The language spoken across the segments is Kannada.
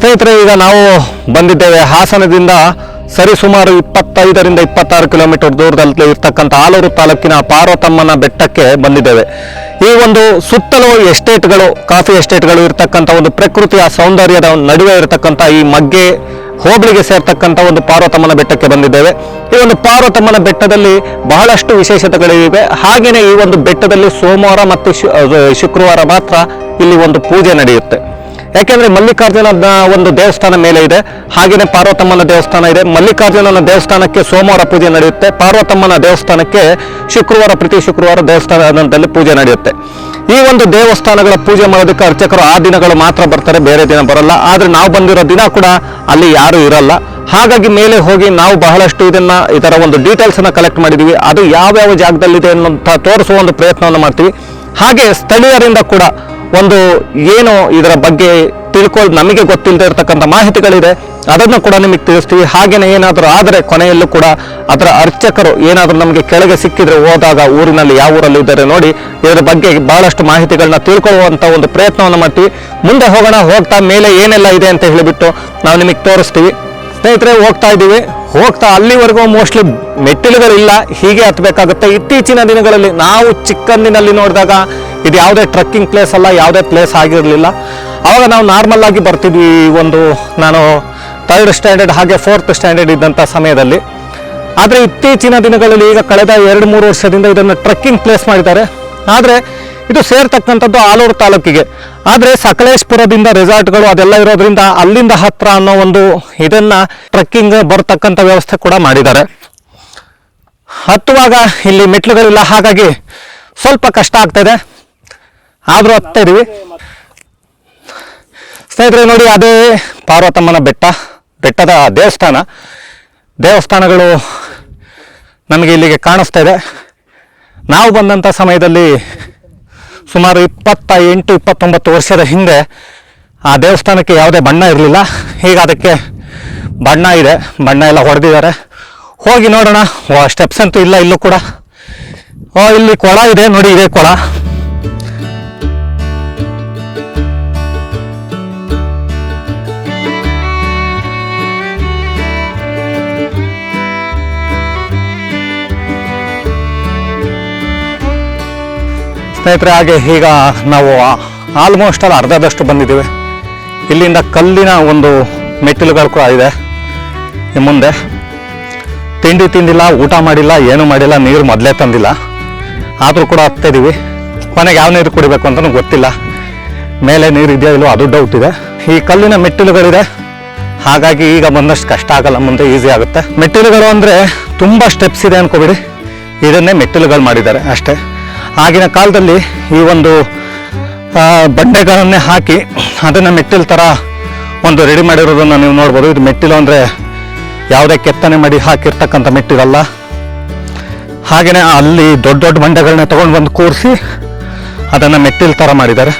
ಸ್ನೇಹಿತರೆ, ಈಗ ನಾವು ಬಂದಿದ್ದೇವೆ ಹಾಸನದಿಂದ ಸರಿಸುಮಾರು ಇಪ್ಪತ್ತೈದರಿಂದ ಇಪ್ಪತ್ತಾರು ಕಿಲೋಮೀಟರ್ ದೂರದಲ್ಲಿ ಇರ್ತಕ್ಕಂಥ ಆಲೂರು ತಾಲೂಕಿನ ಪಾರ್ವತಮ್ಮನ ಬೆಟ್ಟಕ್ಕೆ ಬಂದಿದ್ದೇವೆ. ಈ ಒಂದು ಸುತ್ತಲೂ ಎಸ್ಟೇಟ್ಗಳು ಕಾಫಿ ಎಸ್ಟೇಟ್ಗಳು ಇರ್ತಕ್ಕಂಥ ಒಂದು ಪ್ರಕೃತಿಯ ಸೌಂದರ್ಯದ ನಡುವೆ ಇರತಕ್ಕಂಥ ಈ ಮಗ್ಗೆ ಹೋಬಳಿಗೆ ಸೇರ್ತಕ್ಕಂಥ ಒಂದು ಪಾರ್ವತಮ್ಮನ ಬೆಟ್ಟಕ್ಕೆ ಬಂದಿದ್ದೇವೆ. ಈ ಒಂದು ಪಾರ್ವತಮ್ಮನ ಬೆಟ್ಟದಲ್ಲಿ ಬಹಳಷ್ಟು ವಿಶೇಷತೆಗಳಿವೆ. ಹಾಗೆಯೇ ಈ ಒಂದು ಬೆಟ್ಟದಲ್ಲಿ ಸೋಮವಾರ ಮತ್ತು ಶುಕ್ರವಾರ ಮಾತ್ರ ಇಲ್ಲಿ ಒಂದು ಪೂಜೆ ನಡೆಯುತ್ತೆ. ಯಾಕೆಂದ್ರೆ ಮಲ್ಲಿಕಾರ್ಜುನ ಒಂದು ದೇವಸ್ಥಾನ ಮೇಲೆ ಇದೆ. ಹಾಗೆಯೇ ಪಾರ್ವತಮ್ಮನ ದೇವಸ್ಥಾನ ಇದೆ. ಮಲ್ಲಿಕಾರ್ಜುನನ ದೇವಸ್ಥಾನಕ್ಕೆ ಸೋಮವಾರ ಪೂಜೆ ನಡೆಯುತ್ತೆ. ಪಾರ್ವತಮ್ಮನ ದೇವಸ್ಥಾನಕ್ಕೆ ಶುಕ್ರವಾರ, ಪ್ರತಿ ಶುಕ್ರವಾರ ದೇವಸ್ಥಾನದಲ್ಲಿ ಪೂಜೆ ನಡೆಯುತ್ತೆ. ಈ ಒಂದು ದೇವಸ್ಥಾನಗಳ ಪೂಜೆ ಮಾಡೋದಕ್ಕೆ ಅರ್ಚಕರು ಆ ದಿನಗಳು ಮಾತ್ರ ಬರ್ತಾರೆ, ಬೇರೆ ದಿನ ಬರಲ್ಲ. ಆದ್ರೆ ನಾವು ಬಂದಿರೋ ದಿನ ಕೂಡ ಅಲ್ಲಿ ಯಾರು ಇರಲ್ಲ. ಹಾಗಾಗಿ ಮೇಲೆ ಹೋಗಿ ನಾವು ಬಹಳಷ್ಟು ಇದನ್ನ ಇದರ ಒಂದು ಡೀಟೇಲ್ಸ್ ಅನ್ನ ಕಲೆಕ್ಟ್ ಮಾಡಿದೀವಿ. ಅದು ಯಾವ್ಯಾವ ಜಾಗದಲ್ಲಿದೆ ಅನ್ನೋಂಥ ತೋರಿಸುವ ಒಂದು ಪ್ರಯತ್ನವನ್ನು ಮಾಡ್ತೀವಿ. ಹಾಗೆ ಸ್ಥಳೀಯರಿಂದ ಕೂಡ ಒಂದು ಏನು ಇದರ ಬಗ್ಗೆ ತಿಳ್ಕೊಳ್ಳೋದು ನಮಗೆ ಗೊತ್ತಿಲ್ಲದೆ ಇರತಕ್ಕಂಥ ಮಾಹಿತಿಗಳಿದೆ. ಅದನ್ನು ಕೂಡ ನಿಮಗೆ ತಿಳಿಸ್ತೀವಿ. ಹಾಗೇನೆ ಏನಾದರೂ ಆದರೆ ಕೊನೆಯಲ್ಲೂ ಕೂಡ ಅದರ ಅರ್ಚಕರು ಏನಾದರೂ ನಮಗೆ ಕೆಳಗೆ ಸಿಕ್ಕಿದ್ರೆ ಹೋದಾಗ ಊರಿನಲ್ಲಿ ಯಾವ ಊರಲ್ಲಿ ಇದ್ದಾರೆ ನೋಡಿ, ಇದರ ಬಗ್ಗೆ ಬಹಳಷ್ಟು ಮಾಹಿತಿಗಳನ್ನ ತಿಳ್ಕೊಳ್ಳುವಂಥ ಒಂದು ಪ್ರಯತ್ನವನ್ನು ಮಾಡ್ತೀವಿ. ಮುಂದೆ ಹೋಗೋಣ, ಹೋಗ್ತಾ ಮೇಲೆ ಏನೆಲ್ಲ ಇದೆ ಅಂತ ಹೇಳಿಬಿಟ್ಟು ನಾವು ನಿಮಗೆ ತೋರಿಸ್ತೀವಿ. ಸ್ನೇಹಿತರೆ, ಹೋಗ್ತಾ ಇದ್ದೀವಿ. ಹೋಗ್ತಾ ಅಲ್ಲಿವರೆಗೂ ಮೋಸ್ಟ್ಲಿ ಮೆಟ್ಟಿಲುಗಳಿಲ್ಲ. ಹೀಗೆ ಹತ್ತಬೇಕಾಗುತ್ತೆ ಇತ್ತೀಚಿನ ದಿನಗಳಲ್ಲಿ ನಾವು ಚಿಕ್ಕಂದಿನಲ್ಲಿ ನೋಡಿದಾಗ ಇದು ಯಾವುದೇ ಟ್ರಕ್ಕಿಂಗ್ ಪ್ಲೇಸ್ ಅಲ್ಲ, ಯಾವುದೇ ಪ್ಲೇಸ್ ಆಗಿರಲಿಲ್ಲ. ಆವಾಗ ನಾವು ನಾರ್ಮಲ್ ಆಗಿ ಬರ್ತಿದ್ವಿ ಒಂದು, ನಾನು ಥರ್ಡ್ ಸ್ಟ್ಯಾಂಡರ್ಡ್ ಹಾಗೆ ಫೋರ್ತ್ ಸ್ಟ್ಯಾಂಡರ್ಡ್ ಇದ್ದಂಥ ಸಮಯದಲ್ಲಿ. ಆದರೆ ಇತ್ತೀಚಿನ ದಿನಗಳಲ್ಲಿ ಈಗ ಕಳೆದ ಎರಡು, ಮೂರು ವರ್ಷದಿಂದ ಇದನ್ನು ಟ್ರಕ್ಕಿಂಗ್ ಪ್ಲೇಸ್ ಮಾಡಿದ್ದಾರೆ. ಆದರೆ ಇದು ಸೇರ್ತಕ್ಕಂಥದ್ದು ಆಲೂರು ತಾಲೂಕಿಗೆ. ಆದರೆ ಸಕಲೇಶ್ಪುರದಿಂದ ರೆಸಾರ್ಟ್ಗಳು ಅದೆಲ್ಲ ಇರೋದ್ರಿಂದ ಅಲ್ಲಿಂದ ಹತ್ರ ಅನ್ನೋ ಒಂದು ಇದನ್ನು ಟ್ರಕ್ಕಿಂಗ್ ಬರ್ತಕ್ಕಂಥ ವ್ಯವಸ್ಥೆ ಕೂಡ ಮಾಡಿದ್ದಾರೆ. ಹತ್ತುವಾಗ ಇಲ್ಲಿ ಮೆಟ್ಲುಗಳಿಲ್ಲ ಹಾಗಾಗಿ ಸ್ವಲ್ಪ ಕಷ್ಟ ಆಗ್ತದೆ ಆದರೂ ಹತ್ತಾ ಇದೀವಿ. ಸ್ನೇಹಿತರೆ ನೋಡಿ ಅದೇ ಪಾರ್ವತಮ್ಮನ ಬೆಟ್ಟ, ಬೆಟ್ಟದ ದೇವಸ್ಥಾನ. ದೇವಸ್ಥಾನಗಳು ನಮಗೆ ಇಲ್ಲಿಗೆ ಕಾಣಿಸ್ತಾ ಇದೆ. ನಾವು ಬಂದಂಥ ಸಮಯದಲ್ಲಿ ಸುಮಾರು ಇಪ್ಪತ್ತ ಎಂಟು ಇಪ್ಪತ್ತೊಂಬತ್ತು ವರ್ಷದ ಹಿಂದೆ ಆ ದೇವಸ್ಥಾನಕ್ಕೆ ಯಾವುದೇ ಬಣ್ಣ ಇರಲಿಲ್ಲ. ಈಗ ಅದಕ್ಕೆ ಬಣ್ಣ ಇದೆ. ಬಣ್ಣ ಎಲ್ಲ ಹೊಡೆದಿದ್ದಾರೆ. ಹೋಗಿ ನೋಡೋಣ. ಸ್ಟೆಪ್ಸ್ ಅಂತೂ ಇಲ್ಲ, ಇಲ್ಲೂ ಕೂಡ. ಇಲ್ಲಿ ಕೊಳ ಇದೆ. ನೋಡಿ, ಇದೆ ಕೊಳ. ಸ್ನೇಹಿತರೆ, ಹಾಗೆ ಈಗ ನಾವು ಆಲ್ಮೋಸ್ಟ್ ಅಲ್ಲಿ ಅರ್ಧದಷ್ಟು ಬಂದಿದ್ದೀವಿ. ಇಲ್ಲಿಂದ ಕಲ್ಲಿನ ಒಂದು ಮೆಟ್ಟಿಲುಗಳು ಕೂಡ ಇದೆ. ಈ ಮುಂದೆ ತಿಂಡಿ ತಿಂದಿಲ್ಲ, ಊಟ ಮಾಡಿಲ್ಲ, ಏನು ಮಾಡಿಲ್ಲ, ನೀರು ಮೊದಲೇ ತಂದಿಲ್ಲ. ಆದರೂ ಕೂಡ ಹತ್ತಿದ್ದೀವಿ ಕೊನೆಗೆ ಯಾವ ನೀರು ಕುಡಿಬೇಕು ಅಂತಲೂ ಗೊತ್ತಿಲ್ಲ. ಮೇಲೆ ನೀರು ಇದೆಯೋ ಇಲ್ಲೋ ಅದು ಡೌಟ್ ಇದೆ. ಈ ಕಲ್ಲಿನ ಮೆಟ್ಟಿಲುಗಳಿದೆ. ಹಾಗಾಗಿ ಈಗ ಬಂದಷ್ಟು ಕಷ್ಟ ಆಗಲ್ಲ, ಮುಂದೆ ಈಸಿ ಆಗುತ್ತೆ. ಮೆಟ್ಟಿಲುಗಳು ಅಂದರೆ ತುಂಬ ಸ್ಟೆಪ್ಸ್ ಇದೆ ಅನ್ಕೋಬಿಡಿ. ಇದನ್ನೇ ಮೆಟ್ಟಿಲುಗಳು ಮಾಡಿದ್ದಾರೆ ಅಷ್ಟೇ. ಆಗಿನ ಕಾಲದಲ್ಲಿ ಈ ಒಂದು ಬಂಡೆಗಳನ್ನೇ ಹಾಕಿ ಅದನ್ನು ಮೆಟ್ಟಿಲು ಥರ ಒಂದು ರೆಡಿ ಮಾಡಿರೋದನ್ನು ನೀವು ನೋಡ್ಬೋದು. ಇದು ಮೆಟ್ಟಿಲು ಅಂದರೆ ಯಾವುದೇ ಕೆತ್ತನೆ ಮಾಡಿ ಹಾಕಿರ್ತಕ್ಕಂಥ ಮೆಟ್ಟಿಲಲ್ಲ. ಹಾಗೆಯೇ ಅಲ್ಲಿ ದೊಡ್ಡ ದೊಡ್ಡ ಬಂಡೆಗಳನ್ನ ತಗೊಂಡು ಬಂದು ಕೂರಿಸಿ ಅದನ್ನು ಮೆಟ್ಟಿಲು ಥರ ಮಾಡಿದ್ದಾರೆ.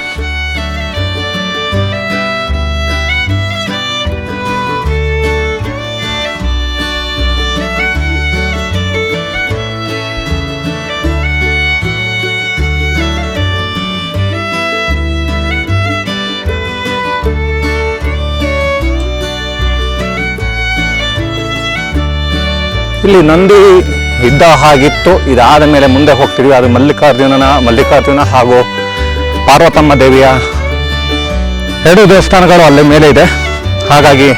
ಇಲ್ಲಿ ನಂದಿ ಇದ್ದ ಹಾಗಿತ್ತು ಇದಾದ ಮೇಲೆ ಮುಂದೆ ಹೋಗ್ತಿದ್ವಿ. ಅದು ಮಲ್ಲಿಕಾರ್ಜುನನ, ಮಲ್ಲಿಕಾರ್ಜುನ ಹಾಗೂ ಪಾರ್ವತಮ್ಮ ದೇವಿಯ ಎರಡು ದೇವಸ್ಥಾನಗಳು ಅಲ್ಲಿ ಮೇಲೆ ಇದೆ. ಹಾಗಾಗಿ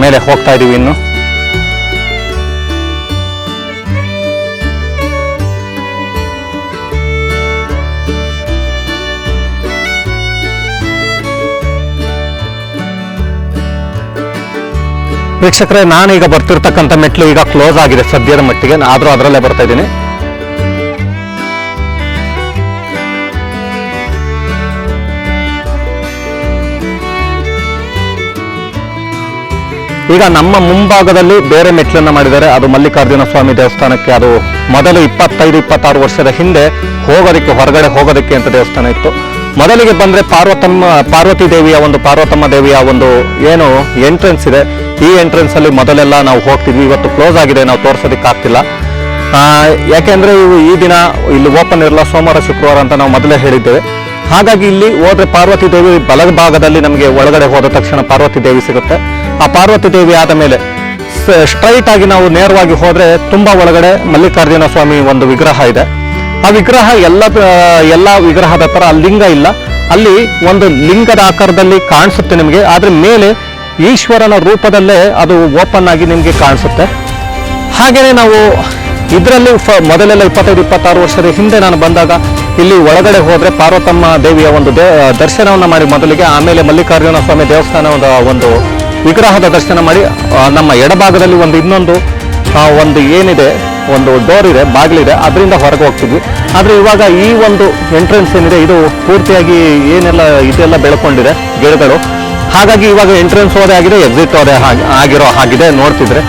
ಮೇಲೆ ಹೋಗ್ತಾ ಇದೀವಿ ಇನ್ನು. ವೀಕ್ಷಕರೇ ಈಗ ಬರ್ತಿರ್ತಕ್ಕಂಥ ಮೆಟ್ಲು ಈಗ ಕ್ಲೋಸ್ ಆಗಿದೆ ಸದ್ಯದ ಮಟ್ಟಿಗೆ. ಆದರೂ ಅದರಲ್ಲೇ ಬರ್ತಾ ಇದ್ದೀನಿ. ಈಗ ನಮ್ಮ ಮುಂಭಾಗದಲ್ಲಿ ಬೇರೆ ಮೆಟ್ಲನ್ನ ಮಾಡಿದ್ದಾರೆ. ಅದು ಮಲ್ಲಿಕಾರ್ಜುನ ಸ್ವಾಮಿ ದೇವಸ್ಥಾನಕ್ಕೆ, ಅದು ಮೊದಲು ಇಪ್ಪತ್ತೈದು, ಇಪ್ಪತ್ತಾರು ವರ್ಷದ ಹಿಂದೆ ಹೋಗೋದಕ್ಕೆ, ಹೊರಗಡೆ ಹೋಗೋದಕ್ಕೆ ಅಂತ ದೇವಸ್ಥಾನ ಇತ್ತು. ಮೊದಲಿಗೆ ಬಂದ್ರೆ ಪಾರ್ವತಮ್ಮ, ಪಾರ್ವತಿ ದೇವಿಯ ಒಂದು, ಪಾರ್ವತಮ್ಮ ದೇವಿಯ ಒಂದು ಏನು ಎಂಟ್ರೆನ್ಸ್ ಇದೆ. ಈ ಎಂಟ್ರೆನ್ಸ್ ಅಲ್ಲಿ ಮೊದಲೆಲ್ಲ ನಾವು ಹೋಗ್ತಿದ್ವಿ. ಇವತ್ತು ಕ್ಲೋಸ್ ಆಗಿದೆ. ನಾವು ತೋರ್ಸೋದಕ್ಕೆ ಆಗ್ತಿಲ್ಲ. ಆ, ಯಾಕೆಂದ್ರೆ ಇವು ಈ ದಿನ ಇಲ್ಲಿ ಓಪನ್ ಇರಲ್ಲ. ಸೋಮವಾರ ಶುಕ್ರವಾರ ಅಂತ ನಾವು ಮೊದಲೇ ಹೇಳಿದ್ದೇವೆ. ಹಾಗಾಗಿ ಇಲ್ಲಿ ಹೋದ್ರೆ ಪಾರ್ವತಿ ದೇವಿ ಬಲಭಾಗದಲ್ಲಿ ನಮಗೆ ಒಳಗಡೆ ಹೋದ ತಕ್ಷಣ ಪಾರ್ವತಿ ದೇವಿ ಸಿಗುತ್ತೆ. ಆ ಪಾರ್ವತಿ ದೇವಿ ಆದ ಮೇಲೆ ಸ್ಟ್ರೈಟ್ ಆಗಿ ನಾವು ನೇರವಾಗಿ ಹೋದ್ರೆ ತುಂಬಾ ಒಳಗಡೆ ಮಲ್ಲಿಕಾರ್ಜುನ ಸ್ವಾಮಿ ಒಂದು ವಿಗ್ರಹ ಇದೆ. ಆ ವಿಗ್ರಹ ಎಲ್ಲ ಎಲ್ಲ ವಿಗ್ರಹದ ತರ ಲಿಂಗ ಇಲ್ಲ. ಅಲ್ಲಿ ಒಂದು ಲಿಂಗದ ಆಕಾರದಲ್ಲಿ ಕಾಣಿಸುತ್ತೆ ನಿಮಗೆ. ಆದ್ರೆ ಮೇಲೆ ಈಶ್ವರನ ರೂಪದಲ್ಲೇ ಅದು ಓಪನ್ ಆಗಿ ನಿಮಗೆ ಕಾಣಿಸುತ್ತೆ. ಹಾಗೆಯೇ ನಾವು ಇದರಲ್ಲಿ ಫ ಮೊದಲೆಲ್ಲ ಇಪ್ಪತ್ತೈದು, ಇಪ್ಪತ್ತಾರು ವರ್ಷದ ಹಿಂದೆ ನಾನು ಬಂದಾಗ ಇಲ್ಲಿ ಒಳಗಡೆ ಹೋದರೆ ಪಾರ್ವತಮ್ಮ ದೇವಿಯ ಒಂದು ದೇ ದರ್ಶನವನ್ನು ಮಾಡಿ ಮೊದಲಿಗೆ, ಆಮೇಲೆ ಮಲ್ಲಿಕಾರ್ಜುನ ಸ್ವಾಮಿ ದೇವಸ್ಥಾನದ ಒಂದು ವಿಗ್ರಹದ ದರ್ಶನ ಮಾಡಿ ನಮ್ಮ ಎಡಭಾಗದಲ್ಲಿ ಒಂದು ಇನ್ನೊಂದು ಒಂದು ಏನಿದೆ, ಒಂದು ಡೋರ್ ಇದೆ, ಬಾಗಿಲಿದೆ, ಅದರಿಂದ ಹೊರಗೆ ಹೋಗ್ತಿದ್ವಿ. ಆದರೆ ಇವಾಗ ಈ ಒಂದು ಎಂಟ್ರೆನ್ಸ್ ಏನಿದೆ, ಇದು ಪೂರ್ತಿಯಾಗಿ ಏನೆಲ್ಲ ಇದೆಲ್ಲ ಬೆಳ್ಕೊಂಡಿದೆ, ಗಿಡಗಳು. ಹಾಗಾಗಿ ಇವಾಗ ಎಂಟ್ರೆನ್ಸ್ ಹೋದೆ ಆಗಿದೆ ಎಕ್ಸಿಟ್ ಹೋದೆ ಆಗಿರೋ ಹಾಗಿದೆ, ನೋಡ್ತಿದ್ರೆ.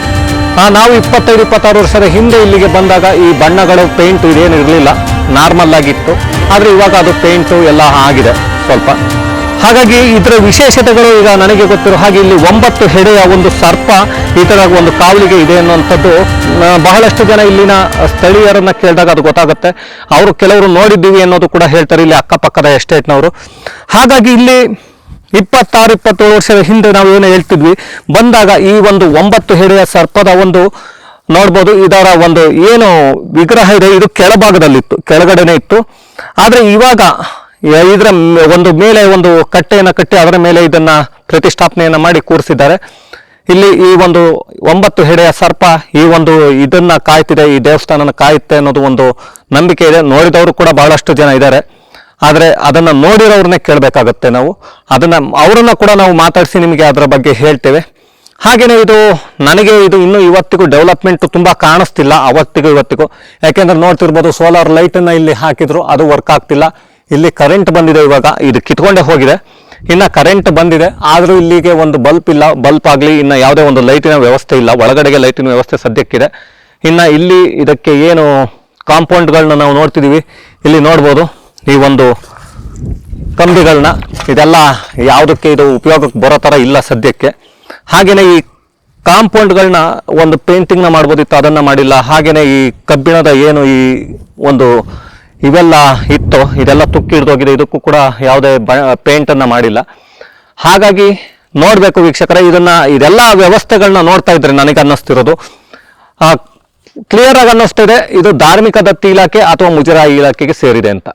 ನಾವು ಇಪ್ಪತ್ತೈದು, ಇಪ್ಪತ್ತಾರು ವರ್ಷದ ಹಿಂದೆ ಇಲ್ಲಿಗೆ ಬಂದಾಗ ಈ ಬಣ್ಣಗಳು ಪೇಂಟ್ ಇದೇನು ಇರಲಿಲ್ಲ ನಾರ್ಮಲ್ ಆಗಿತ್ತು. ಆದರೆ ಇವಾಗ ಅದು ಪೇಂಟು ಎಲ್ಲ ಆಗಿದೆ ಸ್ವಲ್ಪ. ಹಾಗಾಗಿ ಇದರ ವಿಶೇಷತೆಗಳು ಈಗ ನನಗೆ ಗೊತ್ತಿರೋ ಹಾಗೆ ಇಲ್ಲಿ ಒಂಬತ್ತು ಹೆಡೆಯ ಒಂದು ಸರ್ಪ ಈ ಥರ ಒಂದು ಕಾವಲಿಗೆ ಇದೆ ಅನ್ನುವಂಥದ್ದು ಬಹಳಷ್ಟು ಜನ ಇಲ್ಲಿನ ಸ್ಥಳೀಯರನ್ನ ಕೇಳಿದಾಗ ಅದು ಗೊತ್ತಾಗುತ್ತೆ. ಅವರು ಕೆಲವರು ನೋಡಿದ್ದೀವಿ ಅನ್ನೋದು ಕೂಡ ಹೇಳ್ತಾರೆ, ಇಲ್ಲಿ ಅಕ್ಕಪಕ್ಕದ ಎಸ್ಟೇಟ್ನವರು ಹಾಗಾಗಿ ಇಲ್ಲಿ ಇಪ್ಪತ್ತಾರು, ಇಪ್ಪತ್ತೇಳು ವರ್ಷದ ಹಿಂದೆ ನಾವು ಏನು ಹೇಳ್ತಿದ್ವಿ, ಬಂದಾಗ ಈ ಒಂದು ಒಂಬತ್ತು ಹೆಡೆಯ ಸರ್ಪದ ಒಂದು ನೋಡ್ಬೋದು, ಇದರ ಒಂದು ಏನು ವಿಗ್ರಹ ಇದೆ, ಇದು ಕೆಳಭಾಗದಲ್ಲಿತ್ತು, ಕೆಳಗಡೆನೆ ಇತ್ತು. ಆದರೆ ಇವಾಗ ಇದರ ಒಂದು ಮೇಲೆ ಒಂದು ಕಟ್ಟೆಯನ್ನು ಕಟ್ಟಿ ಅದರ ಮೇಲೆ ಇದನ್ನ ಪ್ರತಿಷ್ಠಾಪನೆಯನ್ನು ಮಾಡಿ ಕೂರಿಸಿದ್ದಾರೆ. ಇಲ್ಲಿ ಈ ಒಂದು ಒಂಬತ್ತು ಹೆಡೆಯ ಸರ್ಪ ಈ ಒಂದು ಇದನ್ನ ಕಾಯ್ತಿದೆ, ಈ ದೇವಸ್ಥಾನನ ಕಾಯುತ್ತೆ ಅನ್ನೋದು ಒಂದು ನಂಬಿಕೆ ಇದೆ. ನೋಡಿದವರು ಕೂಡ ಬಹಳಷ್ಟು ಜನ ಇದ್ದಾರೆ. ಆದರೆ ಅದನ್ನು ನೋಡಿರೋರನ್ನೇ ಕೇಳಬೇಕಾಗತ್ತೆ ನಾವು. ಅದನ್ನು ಅವರನ್ನ ಕೂಡ ನಾವು ಮಾತಾಡಿಸಿ ನಿಮಗೆ ಅದರ ಬಗ್ಗೆ ಹೇಳ್ತೇವೆ. ಹಾಗೆಯೇ ಇದು ನನಗೆ ಇದು ಇನ್ನೂ ಇವತ್ತಿಗೂ ಡೆವಲಪ್ಮೆಂಟ್ ತುಂಬ ಕಾಣಿಸ್ತಿಲ್ಲ, ಅವತ್ತಿಗೂ ಇವತ್ತಿಗೂ. ಯಾಕೆಂದ್ರೆ ನೋಡ್ತಿರ್ಬೋದು ಸೋಲಾರ್ ಲೈಟ್ ಅನ್ನ ಇಲ್ಲಿ ಹಾಕಿದ್ರು, ಅದು ವರ್ಕ್ ಆಗ್ತಿಲ್ಲ. ಇಲ್ಲಿ ಕರೆಂಟ್ ಬಂದಿದೆ ಇವಾಗ, ಇದು ಕಿತ್ಕೊಂಡೇ ಹೋಗಿದೆ. ಇನ್ನ ಕರೆಂಟ್ ಬಂದಿದೆ, ಆದರೂ ಇಲ್ಲಿಗೆ ಒಂದು ಬಲ್ಪ್ ಇಲ್ಲ ಬಲ್ಪ್ ಆಗಲಿ, ಇನ್ನ ಯಾವುದೇ ಒಂದು ಲೈಟಿನ ವ್ಯವಸ್ಥೆ ಇಲ್ಲ. ಒಳಗಡೆಗೆ ಲೈಟಿನ ವ್ಯವಸ್ಥೆ ಸದ್ಯಕ್ಕಿದೆ. ಇನ್ನ ಇಲ್ಲಿ ಇದಕ್ಕೆ ಏನು ಕಾಂಪೌಂಡ್ಗಳನ್ನ ನಾವು ನೋಡ್ತಿದೀವಿ. ಇಲ್ಲಿ ನೋಡ್ಬೋದು. ಈ ಒಂದು ಕಂಬಿಗಳನ್ನ ಇದೆಲ್ಲ ಯಾವುದಕ್ಕೆ ಇದು ಉಪಯೋಗಕ್ಕೆ ಬರೋ ಥರ ಇಲ್ಲ ಸದ್ಯಕ್ಕೆ. ಹಾಗೆಯೇ ಈ ಕಾಂಪೌಂಡ್ಗಳನ್ನ ಒಂದು ಪೇಂಟಿಂಗ್ನ ಮಾಡ್ಬೋದಿತ್ತು, ಅದನ್ನು ಮಾಡಿಲ್ಲ. ಹಾಗೆಯೇ ಈ ಕಬ್ಬಿಣದ ಏನು ಈ ಒಂದು ಇವೆಲ್ಲ ಇತ್ತು, ಇದೆಲ್ಲ ತುಕ್ಕಿ ಹಿಡಿದೋಗಿದೆ, ಇದಕ್ಕೂ ಕೂಡ ಯಾವುದೇ ಬ, ಪೇಂಟನ್ನು ಮಾಡಿಲ್ಲ. ಹಾಗಾಗಿ ನೋಡಬೇಕು ವೀಕ್ಷಕರೇ, ಇದನ್ನು, ಇದೆಲ್ಲ ವ್ಯವಸ್ಥೆಗಳನ್ನ ನೋಡ್ತಾ ಇದ್ರೆ ನನಗೆ ಅನ್ನಿಸ್ತಿರೋದು. ಕ್ಲಿಯರ್ ಆಗಿ ಅನ್ನಿಸ್ತಿದೆ, ಇದು ಧಾರ್ಮಿಕ ದತ್ತಿ ಇಲಾಖೆ ಅಥವಾ ಮುಜರಾಯಿ ಇಲಾಖೆಗೆ ಸೇರಿದೆ ಅಂತ.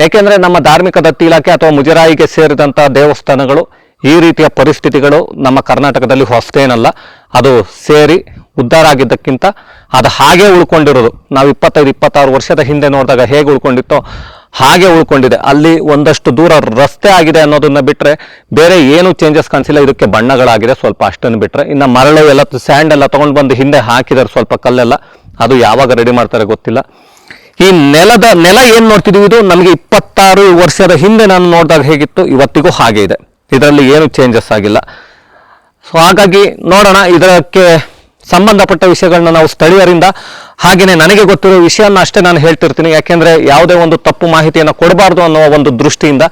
ಯಾಕೆಂದ್ರೆ ನಮ್ಮ ಧಾರ್ಮಿಕ ದತ್ತಿ ಇಲಾಖೆ ಅಥವಾ ಮುಜರಾಯಿಗೆ ಸೇರಿದಂಥ ದೇವಸ್ಥಾನಗಳು ಈ ರೀತಿಯ ಪರಿಸ್ಥಿತಿಗಳು ನಮ್ಮ ಕರ್ನಾಟಕದಲ್ಲಿ ಹೊಸದೇನಲ್ಲ. ಅದು ಸೇರಿ ಉದ್ಧಾರ ಆಗಿದ್ದಕ್ಕಿಂತ ಅದು ಹಾಗೆ ಉಳ್ಕೊಂಡಿರೋದು. ನಾವು ಇಪ್ಪತ್ತೈದು, ಇಪ್ಪತ್ತಾರು ವರ್ಷದ ಹಿಂದೆ ನೋಡಿದಾಗ ಹೇಗೆ ಉಳ್ಕೊಂಡಿತ್ತೋ ಹಾಗೆ ಉಳ್ಕೊಂಡಿದೆ. ಅಲ್ಲಿ ಒಂದಷ್ಟು ದೂರ ರಸ್ತೆ ಆಗಿದೆ ಅನ್ನೋದನ್ನ ಬಿಟ್ರೆ ಬೇರೆ ಏನು ಚೇಂಜಸ್ ಕಾಣಿಸಿಲ್ಲ. ಇದಕ್ಕೆ ಬಣ್ಣಗಳಾಗಿದೆ. ಸ್ವಲ್ಪ ಅಷ್ಟನ್ನು ಬಿಟ್ರೆ ಇನ್ನು ಮರಳು ಎಲ್ಲ ಸ್ಯಾಂಡ್ ಎಲ್ಲ ತೊಗೊಂಡು ಬಂದು ಹಿಂದೆ ಹಾಕಿದ್ದಾರೆ. ಸ್ವಲ್ಪ ಕಲ್ಲೆಲ್ಲ. ಅದು ಯಾವಾಗ ರೆಡಿ ಮಾಡ್ತಾರೆ ಗೊತ್ತಿಲ್ಲ. ಈ ನೆಲದ ನೆಲ ಏನು ನೋಡ್ತಿದೀವಿ ಇದು? ನಮಗೆ ಇಪ್ಪತ್ತಾರು ವರ್ಷದ ಹಿಂದೆ ನಾನು ನೋಡಿದಾಗ ಹೇಗಿತ್ತು? ಇವತ್ತಿಗೂ ಹಾಗೆ ಇದೆ. ಇದರಲ್ಲಿ ಏನು ಚೇಂಜಸ್ ಆಗಿಲ್ಲ. ಸೊ ಹಾಗಾಗಿ ನೋಡೋಣ. ಇದಕ್ಕೆ ಸಂಬಂಧಪಟ್ಟ ವಿಷಯಗಳನ್ನ ನಾವು ಸ್ಥಳೀಯರಿಂದ ಹಾಗೆಯೇ ನನಗೆ ಗೊತ್ತಿರೋ ವಿಷಯನ ಅಷ್ಟೇ ನಾನು ಹೇಳ್ತಿರ್ತೀನಿ. ಯಾಕೆಂದರೆ ಯಾವುದೇ ಒಂದು ತಪ್ಪು ಮಾಹಿತಿಯನ್ನು ಕೊಡಬಾರ್ದು ಅನ್ನೋ ಒಂದು ದೃಷ್ಟಿಯಿಂದ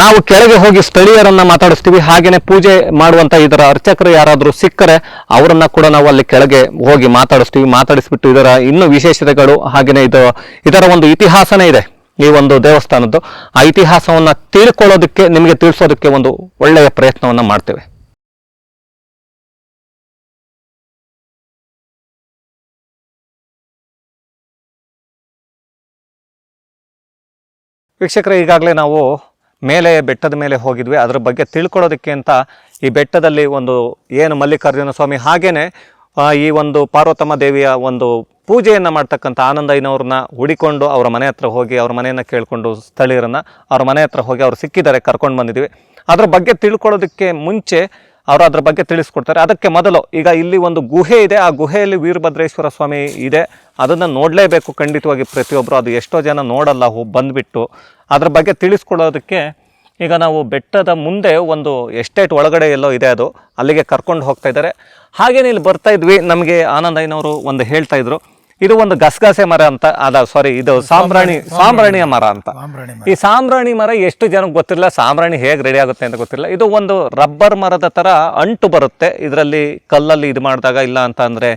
ನಾವು ಕೆಳಗೆ ಹೋಗಿ ಸ್ಥಳೀಯರನ್ನ ಮಾತಾಡಿಸ್ತೀವಿ. ಹಾಗೇನೆ ಪೂಜೆ ಮಾಡುವಂತ ಇದರ ಅರ್ಚಕರು ಯಾರಾದರೂ ಸಿಕ್ಕರೆ ಅವರನ್ನ ಕೂಡ ನಾವು ಅಲ್ಲಿ ಕೆಳಗೆ ಹೋಗಿ ಮಾತಾಡಿಸ್ತೀವಿ. ಮಾತಾಡಿಸ್ಬಿಟ್ಟು ಇದರ ಇನ್ನು ವಿಶೇಷತೆಗಳು ಹಾಗೇನೆ ಇದು, ಇದರ ಒಂದು ಇತಿಹಾಸನೇ ಇದೆ ಈ ಒಂದು ದೇವಸ್ಥಾನದ್ದು. ಆ ಇತಿಹಾಸವನ್ನ ತಿಳ್ಕೊಳ್ಳೋದಕ್ಕೆ, ನಿಮಗೆ ತಿಳಿಸೋದಕ್ಕೆ ಒಂದು ಒಳ್ಳೆಯ ಪ್ರಯತ್ನವನ್ನ ಮಾಡ್ತೇವೆ. ವೀಕ್ಷಕರೇ, ಈಗಾಗಲೇ ನಾವು ಮೇಲೆ, ಬೆಟ್ಟದ ಮೇಲೆ ಹೋಗಿದ್ವಿ. ಅದರ ಬಗ್ಗೆ ತಿಳ್ಕೊಳ್ಳೋದಕ್ಕೆ ಅಂತ ಈ ಬೆಟ್ಟದಲ್ಲಿ ಒಂದು ಏನು ಮಲ್ಲಿಕಾರ್ಜುನ ಸ್ವಾಮಿ ಹಾಗೇ ಈ ಒಂದು ಪಾರ್ವತಮ್ಮ ದೇವಿಯ ಒಂದು ಪೂಜೆಯನ್ನು ಮಾಡ್ತಕ್ಕಂಥ ಆನಂದಯ್ಯನವ್ರನ್ನ ಹುಡಿಕೊಂಡು ಅವರ ಮನೆ ಹತ್ರ ಹೋಗಿ, ಅವ್ರ ಮನೆಯನ್ನು ಕೇಳಿಕೊಂಡು ಸ್ಥಳೀಯರನ್ನು ಅವ್ರ ಮನೆ ಹತ್ರ ಹೋಗಿ ಅವ್ರು ಸಿಕ್ಕಿದ್ದಾರೆ, ಕರ್ಕೊಂಡು ಬಂದಿದ್ವಿ ಅದ್ರ ಬಗ್ಗೆ ತಿಳ್ಕೊಳ್ಳೋದಕ್ಕೆ ಮುಂಚೆ ಅವರು ಅದ್ರ ಬಗ್ಗೆ ತಿಳಿಸ್ಕೊಡ್ತಾರೆ. ಅದಕ್ಕೆ ಮೊದಲು ಈಗ ಇಲ್ಲಿ ಒಂದು ಗುಹೆ ಇದೆ. ಆ ಗುಹೆಯಲ್ಲಿ ವೀರಭದ್ರೇಶ್ವರ ಸ್ವಾಮಿ ಇದೆ. ಅದನ್ನು ನೋಡಲೇಬೇಕು ಖಂಡಿತವಾಗಿ ಪ್ರತಿಯೊಬ್ಬರು ಅದು ಎಷ್ಟೋ ಜನ ನೋಡಲ್ಲ, ಹೋ, ಬಂದುಬಿಟ್ಟು. ಅದ್ರ ಬಗ್ಗೆ ತಿಳಿಸ್ಕೊಡೋದಕ್ಕೆ ಈಗ ನಾವು ಬೆಟ್ಟದ ಮುಂದೆ ಒಂದು ಎಸ್ಟೇಟ್ ಒಳಗಡೆ ಎಲ್ಲೋ ಇದೆ ಅದು. ಅಲ್ಲಿಗೆ ಕರ್ಕೊಂಡು ಹೋಗ್ತಾ ಇದ್ದಾರೆ. ಹಾಗೇನೆ ಇಲ್ಲಿ ಬರ್ತಾ ಇದ್ವಿ. ನಮಗೆ ಆನಂದಯ್ಯನವರು ಒಂದು ಹೇಳ್ತಾ ಇದ್ರು. ಇದು ಒಂದು ಗಸಗಸೆ ಮರ ಅಂತ ಅದ ಸಾರಿ ಇದು ಸಾಂಬ್ರಾಣಿ ಸಾಂಬ್ರಾಣಿಯ ಮರ. ಅಂತ. ಈ ಸಾಂಬ್ರಾಣಿ ಮರ ಎಷ್ಟು ಜನಕ್ಕೆ ಗೊತ್ತಿಲ್ಲ ಸಾಂಬ್ರಾಣಿ ಹೇಗೆ ರೆಡಿ ಆಗುತ್ತೆ ಅಂತ ಗೊತ್ತಿಲ್ಲ. ಇದು ಒಂದು ರಬ್ಬರ್ ಮರದ ತರ ಅಂಟು ಬರುತ್ತೆ. ಇದರಲ್ಲಿ ಕಲ್ಲಲ್ಲಿ ಇದು ಮಾಡಿದಾಗ ಇಲ್ಲ ಅಂತ ಅಂದ್ರೆ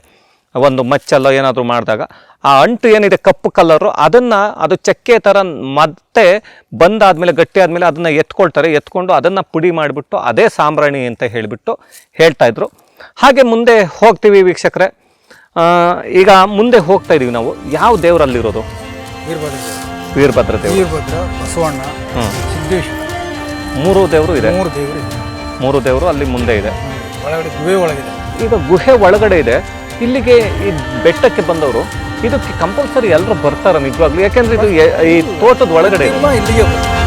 ಒಂದು ಮಚ್ಚಲ್ಲೋ ಏನಾದರೂ ಮಾಡಿದಾಗ ಆ ಅಂಟು ಏನಿದೆ ಕಪ್ಪು ಕಲರು ಅದನ್ನು ಅದು ಚಕ್ಕೆ ಥರ ಮತ್ತೆ ಬಂದಾದ್ಮೇಲೆ ಗಟ್ಟಿ ಆದಮೇಲೆ ಅದನ್ನು ಎತ್ಕೊಳ್ತಾರೆ. ಎತ್ಕೊಂಡು ಅದನ್ನು ಪುಡಿ ಮಾಡಿಬಿಟ್ಟು ಅದೇ ಸಾಂಬ್ರಾಣಿ ಅಂತ ಹೇಳಿಬಿಟ್ಟು ಹೇಳ್ತಾ ಇದ್ರು. ಹಾಗೆ ಮುಂದೆ ಹೋಗ್ತೀವಿ ವೀಕ್ಷಕರೇ. ಆ, ಈಗ ಮುಂದೆ ಹೋಗ್ತಾ ಇದೀವಿ ನಾವು. ಯಾವ ದೇವರಲ್ಲಿರೋದು? ವೀರಭದ್ರ ವೀರಭದ್ರ ದೇವರು ವೀರಭದ್ರ ಬಸವಣ್ಣ ಹ್ಮ್. ಸಿದ್ದೇಶ್ವರ. ಮೂರು ದೇವರು ಇದೆ. ಮೂರು ದೇವರು ಇದೆ. ಮೂರು ದೇವರು ಅಲ್ಲಿ ಮುಂದೆ ಇದೆ. ಒಳಗಡೆ ಗುಹೆ ಒಳಗಿದೆ. ಈಗ ಗುಹೆ ಒಳಗಡೆ ಇದೆ. ಇಲ್ಲಿಗೆ ಈ ಬೆಟ್ಟಕ್ಕೆ ಬಂದವರು ಇದಕ್ಕೆ ಕಂಪಲ್ಸರಿ ಎಲ್ಲರೂ ಬರ್ತಾರೆ ನಿಜವಾಗ್ಲು. ಯಾಕೆಂದ್ರೆ ಇದು ಎ- ಈ ತೋಟದ ಒಳಗಡೆ ಇದೆ. ಇಲ್ಲಿಗೆ.